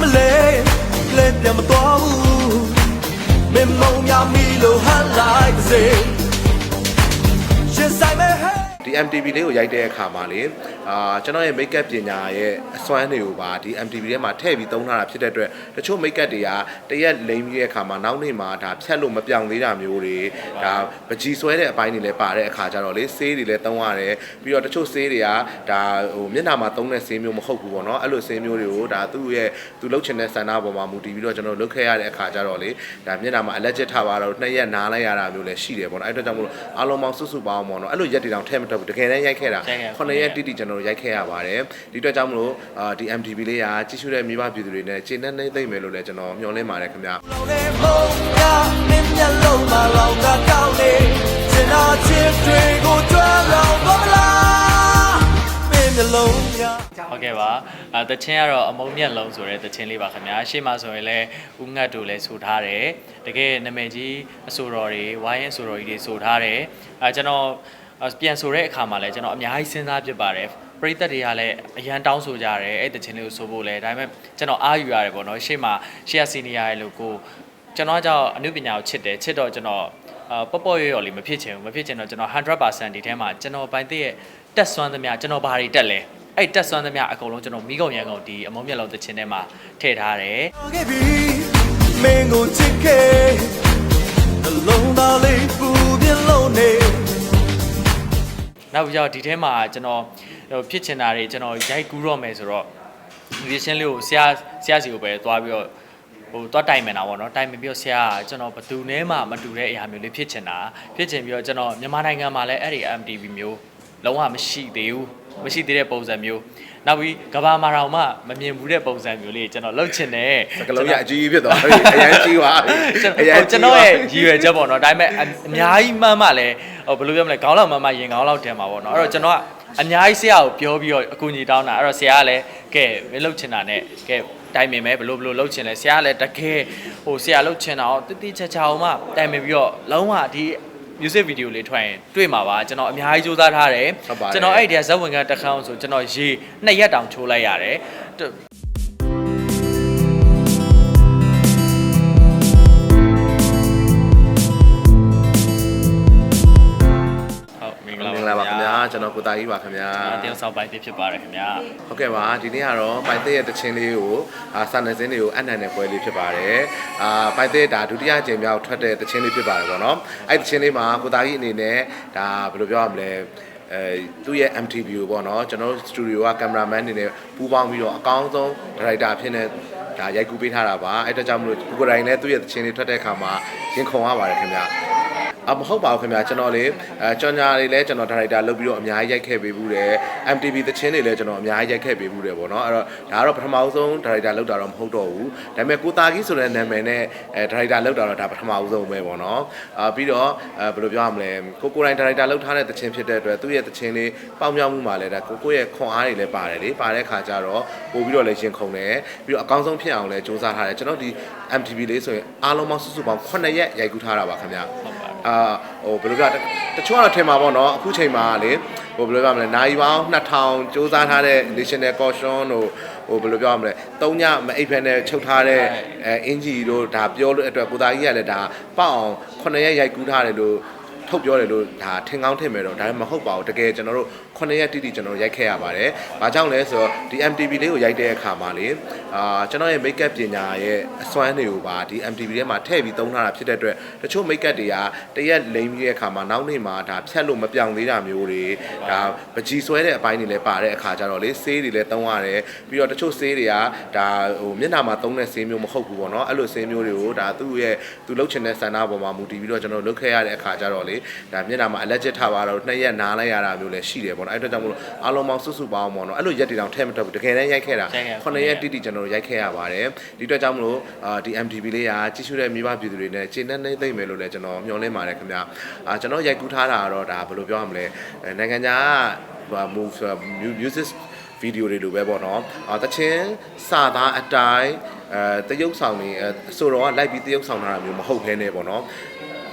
မလဲလဲပြန်မသွားဘူးမင်းမုံများမီလို့ဟန်လိုက်စေရှင်ဆိုင်မဲ့ဟဲ့ ဒီ MTV လေးကိုရိုက်တဲ့အခါမှာလေအာကျွန်တော်ရဲ့ makeup ပညာရဲ့အစွမ်းတွေကိုပါဒီ MTV ထဲမှာထည့်ပြီးသုံးထားတာဖြစ်တဲ့အတွက်တချို့ makeup တွေကတရက်လိမ့်ပြီးတဲ့အခါမှာနောက်နေ့မှာဒါဖြတ်လို့မပြောင်သေးတာမျိုးတွေဒါပကြီးဆွဲတဲ့အပိုင်းတွေလည်းပါတဲ့အခါကျတော့လေဆေးတွေလည်းသုံးရတယ်ပြီးတော့တချို့ဆေးတွေကဒါဟိုမျက်နှာမှာသုံးတဲ့ဆေးမျိုးမဟုတ်ဘူးပေါ့နော်အဲ့လိုဆေးမျိုးတွေကိုဒါသူ့ရဲ့သူလှုပ်ချင်တဲ့ဆန္ဒပေါ်မှာမူတည်ပြီးတော့ကျွန်တော်လုပ်ခဲ့ရတဲ့အခါကျတော့လေဒါမျက်နှာမှာအလက်ကျစ်ထားပါတော့နှစ်ရက်နားလိုက်ရတာမျိုးလည်းရှိတယ်ပေါ့နော်အဲ့အတွက်ကြောင့်မို့လို့အားလုံးပေါင်းစုစုပေါင်းပေါ့နော်အဲ့လိုရက်တွေတောင်ထည့်မထွက်ဘူးတကယ်တမ်းရိုက်ခဲ့တာရိုက်ခဲ့တာခုနှစ်ရက်တိတိကျွန်တော်တို့ရိုက်ခဲ့ရပါတယ်ဒီအတွက်ကြောင့်မလို့အာဒီ MTV လေးကကြည့်ရှုတဲ့မိဘပြည်သူတွေနဲ့ခြေနဲ့နှိမ့်သိမ့်မယ်လို့လည်းကျွန်တော်မျှော်လင့်ပါတယ်ခင်ဗျာလုံးနဲ့မုံများမင်းမျက်လုံးမှာလောင်ကကောင်းနေစင်နာချစ်တွေကိုကြွမ်းလောင်သွားမလားမင်းမျက်လုံးများဟုတ်ကဲ့ပါအဲတချင်းကတော့အမုံမြက်လုံးဆိုတဲ့တချင်းလေးပါခင်ဗျာရှေ့မှာဆိုရင်လည်းဦးငတ်တို့လည်းဆိုထားတယ်တကယ်နာမည်ကြီးအဆိုတော်တွေဝိုင်းရင်အဆိုတော်ကြီးတွေဆိုထားတယ်အဲကျွန်တော် ပြန်ဆိုတဲ့အခါမှာလည်းကျွန်တော်အများကြီးစဉ်းစားဖြစ်ပါတယ်ပရိသတ်တွေကလည်းအရန်တောင်းဆိုကြတယ်အဲ့တချင်းလေးကိုဆိုဖို့လဲဒါပေမဲ့ကျွန်တော်အားယူရတယ်ပေါ့နော်ရှေ့မှာရှေ့ကစီနီယာရဲ့လို့ကိုကျွန်တော်ကြောင့်အနုပညာကိုချစ်တယ်ချစ်တော့ကျွန်တော်အာပေါ့ပေါ့ရွရွလေးမဖြစ်ချင်ဘူးမဖြစ်ချင်တော့ကျွန်တော်100%ဒီထဲမှာကျွန်တော်ပိုင်တဲ့ရဲ့တက်ဆွမ်းသမျှကျွန်တော်ဘာတွေတက်လဲအဲ့တက်ဆွမ်းသမျှအကုန်လုံးကျွန်တော်မိကုန်ရန်ကုန်ဒီအမုံမျက်လုံးတခြင်းထဲမှာထည့်ထားတယ်ခဲ့ပြီမင်းကိုချစ်ခဲ့အလုံးသားလေးပူပြလုံးနေ နောက်ပြီးတော့ဒီထဲမှာကျွန်တော်ဟိုဖြစ်ချင်တာတွေကျွန်တော်ရိုက်ကူးတော့မယ်ဆိုတော့ vision လေးကိုဆရာဆရာစီကိုပဲသွားပြီးတော့ဟိုသွားတိုင်မယ်တာပေါ့နော်တိုင်မယ်ပြီးတော့ဆရာကကျွန်တော်ဘယ်သူနဲ့မှမတူတဲ့အရာမျိုးလေးဖြစ်ချင်တာဖြစ်ချင်ပြီးတော့ကျွန်တော်မြန်မာနိုင်ငံမှာလည်းအဲ့ဒီ MTV မျိုးလုံးဝမရှိသေးဘူး မရှိသေးတဲ့ပုံစံမျိုးနောက်ပြီးကဘာမာတောင်မှမမြင်ဘူးတဲ့ပုံစံမျိုးလေးကျွန်တော်လှုပ်ချင်တယ်စကလုံးရအကြီးကြီးဖြစ်သွားပြီအရန်ကြီးသွားပြီအရန်ကျွန်တော်ရဲ့ရည်ရွယ်ချက်ပေါ့နော်ဒါပေမဲ့အအများကြီးမှန်းမှလည်းဟိုဘယ်လိုပြောမလဲခေါင်းလောက်မှန်းမှရင်ခေါင်းလောက်တင်မှာပေါ့နော်အဲ့တော့ကျွန်တော်ကအများကြီးဆရာကိုပြောပြီးတော့အကူအညီတောင်းတာအဲ့တော့ဆရာကလည်းကဲမင်းလှုပ်ချင်တာနဲ့ကဲတိုင်ပင်မယ်ဘယ်လိုဘယ်လိုလှုပ်ချင်လဲဆရာကလည်းတကယ်ဟိုဆရာလှုပ်ချင်တာအောင်တိတိကျကျအောင်မှတိုင်ပင်ပြီးတော့လုံးဝဒီ music video လေးထွက်ရင်တွေ့မှာပါကျွန်တော်အများကြီးစူးစမ်းထားတယ်ဟုတ်ပါတယ်ကျွန်တော်အဲ့ဒီကဇက်ဝင်ကတခန်းဆိုကျွန်တော်ရေနှစ်ရက်တောင်ချိုးလိုက်ရတယ် ကျွန်တော်ကိုတာကြီးပါခင်ဗျာတယောက်ဆောင်ပိုင်းဖြစ်ဖြစ်ပါတယ်ခင်ဗျာဟုတ်ကဲ့ပါဒီနေ့ကတော့ပိုင်သက်ရဲ့တခြင်းလေးကိုအာစာနယ်ဇင်းတွေကိုအနံ့တဲ့ပွဲလေးဖြစ်ပါတယ်အာပိုင်သက်ဒါဒုတိယကြိမ်မြောက်ထွက်တဲ့တခြင်းလေးဖြစ်ပါတယ်ပေါ့နော်အဲ့ဒီတခြင်းလေးမှာကိုတာကြီးအနေနဲ့ဒါဘယ်လိုပြောရမလဲအဲသူ့ရဲ့ MTV ကိုပေါ့နော်ကျွန်တော်တို့စတူဒီယိုကကင်မရာမန်အနေနဲ့ပူးပေါင်းပြီးတော့အကောင်းဆုံးဒါရိုက်တာဖြစ်နေဒါရိုက်ကူးပေးထားတာပါအဲ့အတွက်ကြောင့်မလို့ကိုကိုယ်တိုင်လည်းသူ့ရဲ့တခြင်းလေးထွက်တဲ့အခါမှာရင်ခုန်ရပါတယ်ခင်ဗျာ အမဟုတ်ပါဘူးခင်ဗျာကျွန်တော်လေအဲကြော်ညာတွေလည်းကျွန်တော်ဒါရိုက်တာလုပ်ပြီးတော့အများကြီးရိုက်ခဲ့ပေးဘူးတယ် MTV သချင်းတွေလည်းကျွန်တော်အများကြီးရိုက်ခဲ့ပေးဘူးတယ်ပေါ့နော်အဲ့တော့ဒါကတော့ပထမဆုံးဒါရိုက်တာလုပ်တာတော့မဟုတ်တော့ဘူးဒါပေမဲ့ကိုတာကြီးဆိုတဲ့နာမည်နဲ့အဲဒါရိုက်တာလုပ်တာတော့ဒါပထမဆုံးပဲပေါ့နော်အာပြီးတော့အဲဘယ်လိုပြောရမလဲကိုကိုယ်တိုင်ဒါရိုက်တာလုပ်ထားတဲ့သချင်းဖြစ်တဲ့အတွက်သူ့ရဲ့သချင်းလေးပေါက်မြောက်မှုမှာလည်းဒါကိုကိုရဲ့ခွန်အားတွေလည်းပါတယ်လေပါတဲ့ခါကျတော့ပို့ပြီးတော့လည်းရင်ခုန်တယ်ပြီးတော့အကောင်းဆုံးဖြစ်အောင်လည်းစူးစမ်းထားတယ်ကျွန်တော်ဒီ MTV လေးဆိုရင်အားလုံးပေါင်းစုစုပေါင်း9ရက်ရိုက်ကူးထားတာပါခင်ဗျာဟုတ်ပါ အာဟိုဘယ်လိုပြောတတချို့ကတော့ထင်မှာပေါ့နော်အခုချိန်မှာလေဟိုဘယ်လိုပြောမလဲနိုင်ပေါင်း2000စူးစမ်းထားတဲ့ national caution တို့ဟိုဘယ်လိုပြောမလဲ၃ညမအိပ်ဖက်နဲ့ချုပ်ထားတဲ့အဲအင်ဂျီတို့ဒါပြောလို့အတွက်ကိုသားကြီးကလည်းဒါပေါက်အောင်9ရက်ရိုက်ကူးထားတယ်လို့ထုတ်ပြောတယ်လို့ဒါထင်ကောင်းထင်မယ်တော့ဒါပေမဲ့မဟုတ်ပါဘူးတကယ်ကျွန်တော်တို့ 9ရက်တိတိကျွန်တော်တို့ရိုက်ခဲ့ရပါတယ်။ဘာကြောင့်လဲဆိုတော့ဒီ MTV လေးကိုရိုက်တဲ့အခါမှာလေအာကျွန်တော်ရဲ့ makeup ပညာရဲ့အစွမ်းတွေကိုပါဒီ MTV ထဲမှာထည့်ပြီးသုံးထားတာဖြစ်တဲ့အတွက်တချို့ makeup တွေကတရက်လိမ့်ပြီးတဲ့အခါမှာနောက်နေ့မှာဒါဖြတ်လို့မပြောင်သေးတာမျိုးတွေဒါပကြီးဆွဲတဲ့အပိုင်းတွေလည်းပါတဲ့အခါကျတော့လေဆေးတွေလည်းသုံးရတယ်ပြီးတော့တချို့ဆေးတွေကဒါဟိုမျက်နှာမှာသုံးတဲ့ဆေးမျိုးမဟုတ်ဘူးပေါ့နော်အဲ့လိုဆေးမျိုးတွေကိုဒါသူ့ရဲ့သူလှုပ်ချင်တဲ့ဆန္ဒပေါ်မှာမူတည်ပြီးတော့ကျွန်တော်လုပ်ခဲ့ရတဲ့အခါကျတော့လေဒါမျက်နှာမှာအလက်ကျစ်ထားပါတော့နှစ်ရက်နားလိုက်ရတာမျိုးလည်းရှိတယ်ပေါ့နော်အဲ့အတွက်ကြောင့်မလို့အားလုံးပေါင်းစုစုပေါင်းပေါ့နော်အဲ့လိုရက်တွေတောင်ထည့်မထွက်ဘူးတကယ်တမ်းရိုက်ခဲ့တာခုနှစ်ရက်တိတိကျွန်တော်တို့ရိုက်ခဲ့ရပါတယ်ဒီအတွက်ကြောင့်မလို့အာဒီ MTV လေးကကြည့်ရှုတဲ့မိဘပြည်သူတွေနဲ့ခြေနဲ့နှိမ့်သိမ့်မယ်လို့လည်းကျွန်တော်မျှော်လင့်ပါတယ်ခင်ဗျာအာကျွန်တော်ရိုက်ကူးထားတာကတော့ဒါဘယ်လိုပြောရမလဲအဲနိုင်ငံခြားကဟို move music ဗီဒီယိုတွေလိုပဲပေါ့နော်အာတချင်းစာသားအတိုင်းအဲတရုပ်ဆောင်နေအဲဆိုတော့ကလိုက်ပြီးတရုပ်ဆောင်ထားတာမျိုးမဟုတ်ဘဲနဲ့ပေါ့နော်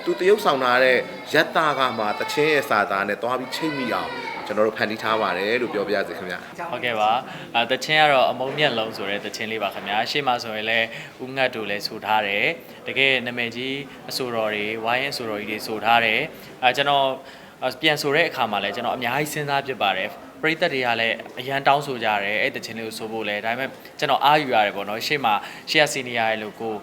သူတရုပ်ဆောင်ထားတဲ့ရက်တာကမှတချင်းရဲ့စာသားနဲ့တွားပြီးချိတ်မိအောင် ကျွန်တော်တို့ဖန်တီးထားပါတယ်လို့ပြောပြရစီခင်ဗျာဟုတ်ကဲ့ပါအဲတချင်းကတော့အမုံမြက်လုံးဆိုတဲ့တချင်းလေးပါခင်ဗျာရှေ့မှာဆိုရင်လည်းဦးငတ်တို့လည်းဆိုထားတယ်တကယ်နာမည်ကြီးအဆိုတော်တွေဝိုင်းရင်အဆိုတော်ကြီးတွေဆိုထားတယ်အဲကျွန်တော်ပြန်ဆိုတဲ့အခါမှာလည်းကျွန်တော်အများကြီးစဉ်းစားဖြစ်ပါတယ်ပရိသတ်တွေကလည်းအရန်တောင်းဆိုကြတယ်အဲ့တချင်းလေးကိုဆိုဖို့လဲဒါပေမဲ့ကျွန်တော်အားယူရတယ်ပေါ့နော်ရှေ့မှာရှေ့ကစီနီယာရဲ့လို့ကို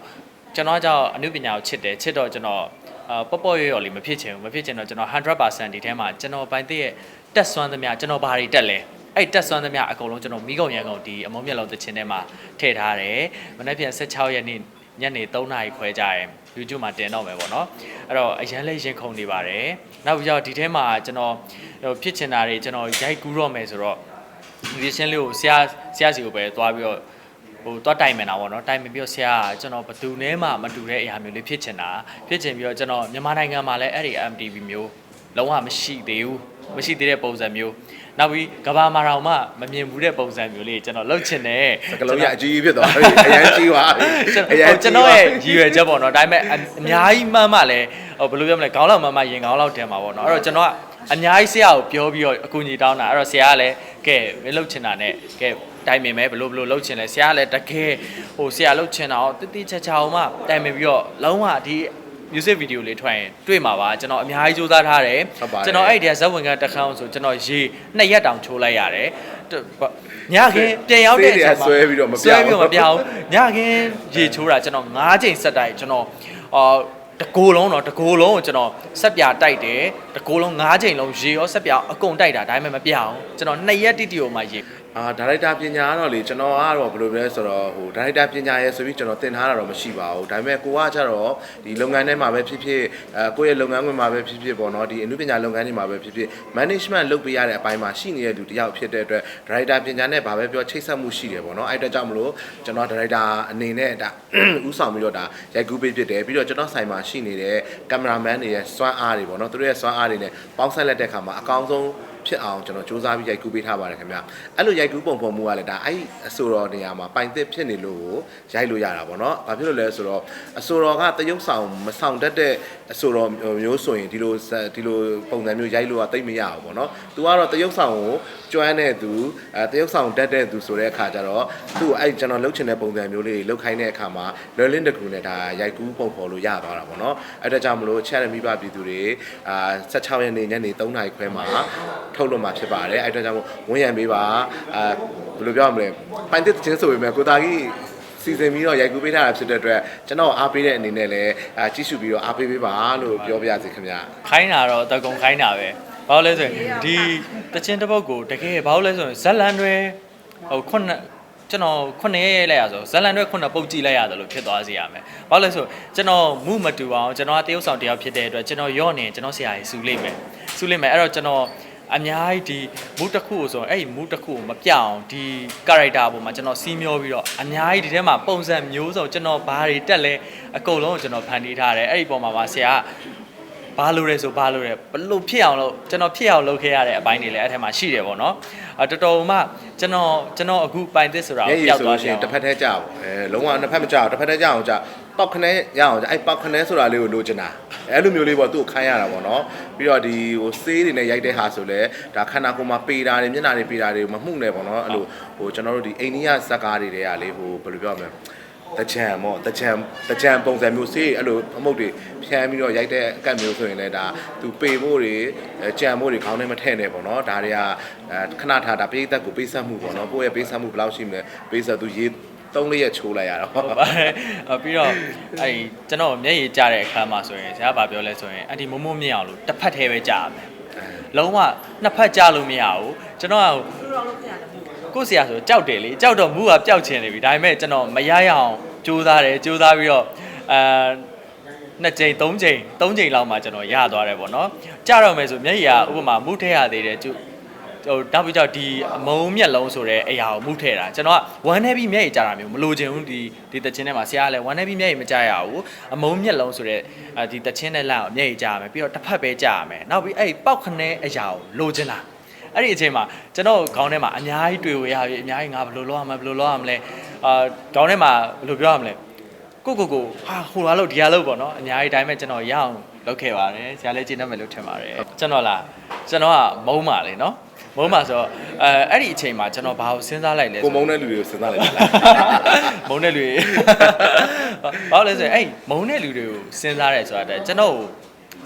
ကျွန်တော်ကြောင့်အမှုပညာကိုချစ်တယ်ချစ်တော့ကျွန်တော်အာပေါ့ပေါ့ရော်ရော်လေးမဖြစ်ချင်ဘူးမဖြစ်ချင်တော့ကျွန်တော်100%ဒီထဲမှာကျွန်တော်ပိုင်တဲ့ရဲ့ တက်ဆွမ်းသမျှကျွန်တော်ဘာတွေတက်လဲအဲ့တက်ဆွမ်းသမျှအကုန်လုံးကျွန်တော်မိကုံရန်ကုန်ဒီအမုံမျက်လုံးသချင်းထဲမှာထည့်ထားတယ်မနေ့ပြန်16ရက်နေ့ညနေ3နာရီခွဲကြရယ် YouTube မှာတင်တော့မယ်ပေါ့နော်အဲ့တော့အရန်လေးရင်ခုန်နေပါတယ်နောက်ပြီးတော့ဒီထဲမှာကျွန်တော်ဟိုဖြစ်ချင်တာတွေကျွန်တော်ရိုက်ကူးတော့မယ်ဆိုတော့ဒီရှင်းလေးကိုဆရာဆရာစီကိုပဲသွားပြီးတော့ဟိုသွားတိုင်မယ်တာပေါ့နော်တိုင်မယ်ပြီးတော့ဆရာကကျွန်တော်ဘယ်သူနဲ့မှမတူတဲ့အရာမျိုးလေးဖြစ်ချင်တာဖြစ်ချင်ပြီးတော့ကျွန်တော်မြန်မာနိုင်ငံမှာလည်းအဲ့ဒီ MTV မျိုးလုံးဝမရှိသေးဘူး မရှိသေးတဲ့ပုံစံမျိုးနောက်ပြီးကဘာမာတောင်မှမမြင်ဘူးတဲ့ပုံစံမျိုးလေးကျွန်တော်လှုပ်ချင်တယ်စကလုံးရအကြီးကြီးဖြစ်သွားပြီအရန်ကြီးသွားပြီကျွန်အရန်တော်ကျွန်တော်ရဲ့ရည်ရွယ်ချက်ပေါ့နော်ဒါပေမဲ့အအများကြီးမှန်းမှလည်းဟိုဘယ်လိုပြောမလဲခေါင်းလောက်မှန်းမှရင်ခေါင်းလောက်တင်မှာပေါ့နော်အဲ့တော့ကျွန်တော်ကအများကြီးဆရာကိုပြောပြီးတော့အကူအညီတောင်းတာအဲ့တော့ဆရာကလည်းကဲမင်းလှုပ်ချင်တာနဲ့ကဲတိုင်ပင်မယ်ဘယ်လိုဘယ်လိုလှုပ်ချင်လဲဆရာကလည်းတကယ်ဟိုဆရာလှုပ်ချင်တာကိုတိတိကျကျအောင်မှတိုင်ပင်ပြီးတော့လုံးဝဒီ music video လေးထွက်ရင်တွေ့မှာပါကျွန်တော်အများကြီးစူးစမ်းထားတယ်ဟုတ်ပါတယ်ကျွန်တော်အဲ့ဒီဇက်ဝင်ကတစ်ခါအောင်ဆိုကျွန်တော်ရေနှစ်ရက်တောင်ချိုးလိုက်ရတယ်တညခင်ပြန်ရောက်တဲ့အချိန်မှာဆွဲပြီးတော့မပြဆွဲဘူးပြီးတော့မပြောင်းညခင်ရေချိုးတာကျွန်တော်၅ချိန်ဆက်တိုက်ကျွန်တော်အော်တကိုယ်လုံးတော့တကိုယ်လုံးကိုကျွန်တော်ဆက်ပြတိုက်တယ်တကိုယ်လုံး၅ချိန်လုံးရေရောဆက်ပြအကုန်တိုက်တာဒါပေမဲ့မပြောင်းကျွန်တော်နှစ်ရက်တိတိကိုမှရေ အာဒါရိုက်တာပညာကတော့လေကျွန်တော်ကတော့ဘယ်လိုလဲဆိုတော့ဟိုဒါရိုက်တာပညာရဲဆိုပြီးကျွန်တော်သင်ထားတာတော့မရှိပါဘူးဒါပေမဲ့ကိုကကျတော့ဒီလုပ်ငန်းထဲမှာပဲဖြစ်ဖြစ်အဲကိုယ့်ရဲ့လုပ်ငန်းခွင်မှာပဲဖြစ်ဖြစ်ပေါ့နော်ဒီအမှုပညာလုပ်ငန်းတွေမှာပဲဖြစ်ဖြစ် management လုပ်ပေးရတဲ့အပိုင်းမှာရှိနေတဲ့လူတစ်ယောက်ဖြစ်တဲ့အတွက်ဒါရိုက်တာပညာနဲ့ဘာပဲပြောချိတ်ဆက်မှုရှိတယ်ပေါ့နော်အဲ့အတွက်ကြောင့်မလို့ကျွန်တော်ဒါရိုက်တာအနေနဲ့ဒါဥဆောင်ပြီးတော့ဒါရိုက်ကူးပေးဖြစ်တယ်ပြီးတော့ကျွန်တော်ဆိုင်မှာရှိနေတဲ့ကင်မရာမန်တွေရဲ့စွမ်းအားတွေပေါ့နော်သူတို့ရဲ့စွမ်းအားတွေနဲ့ပေါင်းဆက်လက်တဲ့အခါမှာအကောင်းဆုံး ဖြစ်အောင်ကျွန်တော်စူးစမ်းပြီးရိုက်ကူးပေးထားပါတယ်ခင်ဗျအဲ့လိုရိုက်ကူးပုံဖော်မှုကလည်းဒါအဲ့အဆိုတော်နေရာမှာပိုင်သစ်ဖြစ်နေလို့ကိုရိုက်လို့ရတာပေါ့နော်ဘာဖြစ်လို့လဲဆိုတော့အဆိုတော်ကတရုပ်ဆောင်မဆောင်တတ်တဲ့အဆိုတော်မျိုးဆိုရင်ဒီလိုဇာတ်ဒီလိုပုံစံမျိုးရိုက်လို့ကတိတ်မရဘူးပေါ့နော်သူကတော့တရုပ်ဆောင်ကိုကျွမ်းတဲ့သူအဲတရုပ်ဆောင်တတ်တဲ့သူဆိုတဲ့အခါကျတော့သူ့အဲ့ကျွန်တော်လှုပ်ချင်တဲ့ပုံစံမျိုးလေးလှုပ်ခိုင်းတဲ့အခါမှာလွယ်လင်းတကူနဲ့ဒါရိုက်ကူးပုံဖော်လို့ရသွားတာပေါ့နော်အဲ့ဒါကြောင့်မလို့ချက်ရမိဘပြည်သူတွေအာ16ရက်နေ့ညနေ3နာရီခွဲမှာထုတ်လို့မှာဖြစ်ပါတယ်အဲ့တော့ကြောင့်မို့ဝန်ရံပေးပါအာဘယ်လိုပြောရမလဲပိုင်တစ်ချင်းဆိုပေမဲ့ကိုတာကြီးစီစဉ်ပြီးတော့ရိုက်ကူးပေးထားတာဖြစ်တဲ့အတွက်ကျွန်တော်အားပေးတဲ့အနေနဲ့လည်းအာကြည့်ရှုပြီးတော့အားပေးပေးပါလို့ပြောပြရစီခင်ဗျာခိုင်းတာတော့တကုံခိုင်းတာပဲဘာလို့လဲဆိုရင်ဒီတချင်းတစ်ပုတ်ကိုတကယ်ဘာလို့လဲဆိုရင်ဇက်လန်တွေဟိုခုနှစ်ကျွန်တော်ခုနှစ်ရက်ရက်လိုက်ရဆိုဇက်လန်တွေခုနှစ်ပုတ်ကြည့်လိုက်ရတယ်လို့ဖြစ်သွားစေရမယ်ဘာလို့လဲဆိုကျွန်တော်မှုမတူအောင်ကျွန်တော်ကတရုပ်ဆောင်တယောက်ဖြစ်တဲ့အတွက်ကျွန်တော်ရော့နေကျွန်တော်ဆရာကြီးစူလိမ့်မယ်စူလိမ့်မယ်အဲ့တော့ကျွန်တော် အများကြီးဒီမူတစ်ခုကိုဆိုရင်အဲ့ဒီမူတစ်ခုကိုမပြောင်းဒီ character အပေါ်မှာကျွန်တော်စီးမျောပြီးတော့အများကြီးဒီထဲမှာပုံစံမျိုးစုံကျွန်တော်ဘာတွေတက်လဲအကုန်လုံးကိုကျွန်တော်ဖန်တီးထားတယ်အဲ့ဒီပုံမှာပါဆရာကဘာလို့လဲဆိုဘာလို့လဲဘလို့ဖြစ်အောင်လို့ကျွန်တော်ဖြစ်အောင်လုပ်ခဲ့ရတဲ့အပိုင်းတွေလည်းအဲ့ထက်မှာရှိတယ်ပေါ့နော်အတော်တော်မှကျွန်တော်ကျွန်တော်အခုပိုင်သစ်ဆိုတာမျက်ရည်ကိုပျောက်ဆိုသွားလို့ရှရှိင်ရင်တစ်ဖက်တည်းကြာအောင်အဲလုံးဝနှစ်ဖက်မကြာဘူးတစ်ဖက်တည်းကြာအောင်ကြာပေါက်ခနဲရအောင်ကြာအဲ့ပေါက်ခနဲဆိုတာလေးကိုလိုချင်တာ အဲ့လိုမျိုးလေးပေါ့သူ့ကိုခိုင်းရတာပေါ့နော်ပြီးတော့ဒီဟိုဆေးတွေနဲ့ရိုက်တဲ့ဟာဆိုလဲဒါခန္ဓာကိုယ်မှာပေတာတွေမျက်နှာတွေပေတာတွေမမှုနဲ့ပေါ့နော်အဲ့လိုဟိုကျွန်တော်တို့ဒီအိန္ဒိယဇက်ကားတွေတွေကလေဟိုဘယ်လိုပြောရမလဲတကြံပေါ့တကြံတကြံပုံစံမျိုးစေးအဲ့လိုအမုတ်တွေဖြန်းပြီးတော့ရိုက်တဲ့အကတ်မျိုးဆိုရင်လည်းဒါသူပေဖို့တွေအဲကြံဖို့တွေခေါင်းထဲမထည့်နဲ့ပေါ့နော်ဒါတွေကအဲခဏထားဒါပိတ်သက်ကိုပေးဆက်မှုပေါ့နော်ကိုယ့်ရဲ့ပေးဆက်မှုဘယ်လောက်ရှိမလဲပေးဆက်သူရေး သုံးလေးရက်ချိုးလိုက်ရတော့ဟုတ်ပါတယ်အပြီးတော့အဲ့ဒီကျွန်တော်မျက်ရည်ကျတဲ့အခါမှာဆိုရင်ဆရာကပြောလဲဆိုရင်အန်တီမုံမုံမြင်အောင်လို့တစ်ဖက်သေးပဲကြာရမယ်လုံးဝနှစ်ဖက်ကြာလို့မရဘူးကျွန်တော်ကကိုယ့်ဆရာဆိုကြောက်တယ်လေကြောက်တော့မူကပျောက်ချင်နေပြီဒါပေမဲ့ကျွန်တော်မရရအောင်ကြိုးစားတယ်ကြိုးစားပြီးတော့အာနှစ်ကြိမ်သုံးကြိမ်သုံးကြိမ်လောက်မှကျွန်တော်ရသွားတယ်ပေါ့နော်ကြာတော့မယ်ဆိုမျက်ရည်ကဥပမာမူထဲရသေးတယ်ကျ ဟိုနောက်ပြီးတော့ဒီအမုံမျက်လုံးဆိုတဲ့အရာကိုမှုထည့်တာကျွန်တော်ကဝမ်းနေပြီးမျက်ရည်ကြတာမျိုးမလိုချင်ဘူးဒီဒီတချင်းထဲမှာဆရာကလည်းဝမ်းနေပြီးမျက်ရည်မကြရဘူးအမုံမျက်လုံးဆိုတဲ့ဒီတချင်းနဲ့လက်ကိုမျက်ရည်ကြရမယ်ပြီးတော့တစ်ဖက်ပဲကြရမယ်နောက်ပြီးအဲ့ပောက်ခနဲအရာကိုလိုချင်တာအဲ့ဒီအချိန်မှာကျွန်တော်ခေါင်းထဲမှာအများကြီးတွေ့ဝရပြီအများကြီးငါဘယ်လိုလုပ်ရမလဲဘယ်လိုလုပ်ရမလဲအာခေါင်းထဲမှာဘယ်လိုပြောရမလဲကိုကိုကိုဟာဟိုလာလို့ဒီလာလို့ပေါ့နော်အများကြီးတိုင်းမဲ့ကျွန်တော်ရအောင်လုပ်ခဲ့ပါတယ်ဆရာလည်းကျင့်တတ်မယ်လို့ထင်ပါတယ်ကျွန်တော်လား ကျွန်တော်ကမုံပါလေနော်မုံမှာဆိုတော့အဲအဲ့ဒီအချိန်မှာကျွန်တော်ဘာကိုစဉ်းစားလိုက်လဲကိုမုန်းတဲ့လူတွေကိုစဉ်းစားလိုက်တယ်မုံတဲ့လူတွေဘာလို့လဲဆိုရင်အဲ့မုံတဲ့လူတွေကိုစဉ်းစားရဲဆိုတာတဲ့ကျွန်တော်ကို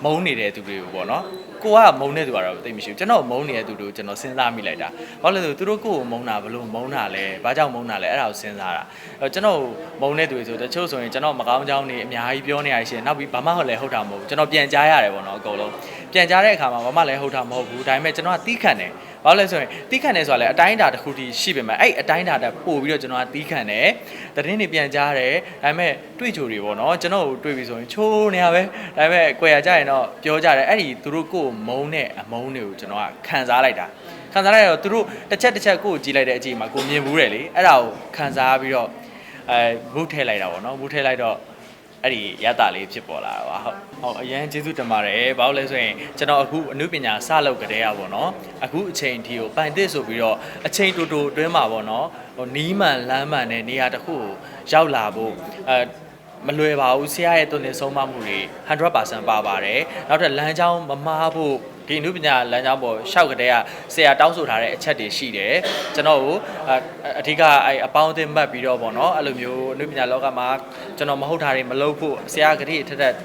မုံနေတဲ့သူတွေကိုပေါ့နော် ကိုကမုံတဲ့သူကတော့သိမရှိဘူးကျွန်တော်မုံနေတဲ့သူတွေကိုကျွန်တော်စဉ်းစားမိလိုက်တာဘာလို့လဲဆိုသူတို့ကိုယ်ကိုမုံတာဘလို့မုံတာလဲဘာကြောင့်မုံတာလဲအဲ့ဒါကိုစဉ်းစားတာအဲ့ကျွန်တော်မုံတဲ့သူတွေဆိုတချို့ဆိုရင်ကျွန်တော်မကောင်းကြောင်းနေအများကြီးပြောနေရရှင်နောက်ပြီးဘာမှလည်းဟုတ်တာမဟုတ်ဘူးကျွန်တော်ပြန်ကြားရတယ်ပေါ့နော်အကုန်လုံးပြန်ကြားတဲ့အခါမှာဘာမှလည်းဟုတ်တာမဟုတ်ဘူးဒါပေမဲ့ကျွန်တော်ကတီးခံတယ် ဘာလို့လဲဆိုရင်တီးခံတယ်ဆိုတာလည်းအတိုင်းအတာတစ်ခုတည်းရှိပေမဲ့အဲ့အတိုင်းအတာတက်ပို့ပြီးတော့ကျွန်တော်ကတီးခံတယ်သတင်းတွေပြန်ကြားတယ်ဒါပေမဲ့တွေ့ကြိုတွေပေါ့နော်ကျွန်တော်ကိုတွေ့ပြီဆိုရင်ချိုးနေရပဲဒါပေမဲ့ကွယ်ရကြရင်တော့ပြောကြတယ်အဲ့ဒီသူတို့ကိုယ်မုံတဲ့အမုန်းတွေကိုကျွန်တော်ကခံစားလိုက်တာခံစားလိုက်တော့သူတို့တစ်ချက်တစ်ချက်ကိုယ်ကြည့်လိုက်တဲ့အချိန်မှာကိုမြင်ဘူးတယ်လေအဲ့ဒါကိုခံစားပြီးတော့အဲမုတ်ထဲလိုက်တာပေါ့နော်မုတ်ထဲလိုက်တော့ အဲ့ဒီရတာလေးဖြစ်ပေါ်လာတာပါဟုတ်ဟုတ်အရင်ကျေးဇူးတင်ပါတယ်ဘာလို့လဲဆိုရင်ကျွန်တော်အခုအနုပညာစလုပ်ကြတဲ့อ่ะပေါ့နော်အခုအချိန်ဒီကိုပိုင်တစ်ဆိုပြီးတော့အချိန်တူတူအတွင်းမှာပေါ့နော်ဟိုနီးမှန်လမ်းမှန်တဲ့နေရာတစ်ခုကိုရောက်လာဖို့အဲမလွယ်ပါဘူးဆရာရဲ့တုန်သင်ဆုံးမမှုတွေ100%ပါပါတယ်နောက်ထပ်လမ်းကြောင်းမမားဖို့ ဒီအနုပညာလမ်းကြောင်းပေါ်ရှောက်ကြတဲ့ကဆရာတောင်းဆိုထားတဲ့အချက်တွေရှိတယ်ကျွန်တော်ကိုအအဓိကအဲအပေါင်းအသင်းမှတ်ပြီးတော့ပေါ့နော်အဲ့လိုမျိုးအနုပညာလောကမှာကျွန်တော်မဟုတ်တာတွေမလုပ်ဖို့ဆရာကတိထက်ထက်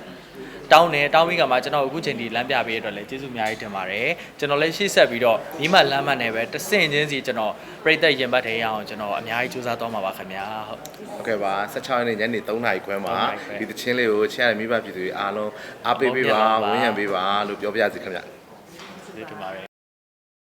တောင်းတယ်တောင်းပြီးကမှကျွန်တော်အခုချိန်ဒီလမ်းပြပေးရတော့လည်းကျေးဇူးအများကြီးတင်ပါတယ်ကျွန်တော်လည်းရှေ့ဆက်ပြီးတော့ဒီမှလမ်းမှတ်နေပဲတဆင့်ချင်းစီကျွန်တော်ပြိသက်ရင်ဘတ်ထဲရအောင်ကျွန်တော်အများကြီးစူးစမ်းသွားမှာပါခင်ဗျာဟုတ်ဟုတ်ကဲ့ပါ16ရက်နေ့ညနေ3နာရီခွဲမှာ3နာရီခွဲဒီတချင်းလေးကိုချစ်ရတဲ့မိဘပြည်သူတွေအားလုံးအားပေးပေးပါဝဝန်းန်းရံရံပေးပေးပါပါလို့ပြောပြစီခင်ဗျ ကျေးဇူးတင်ပါတယ်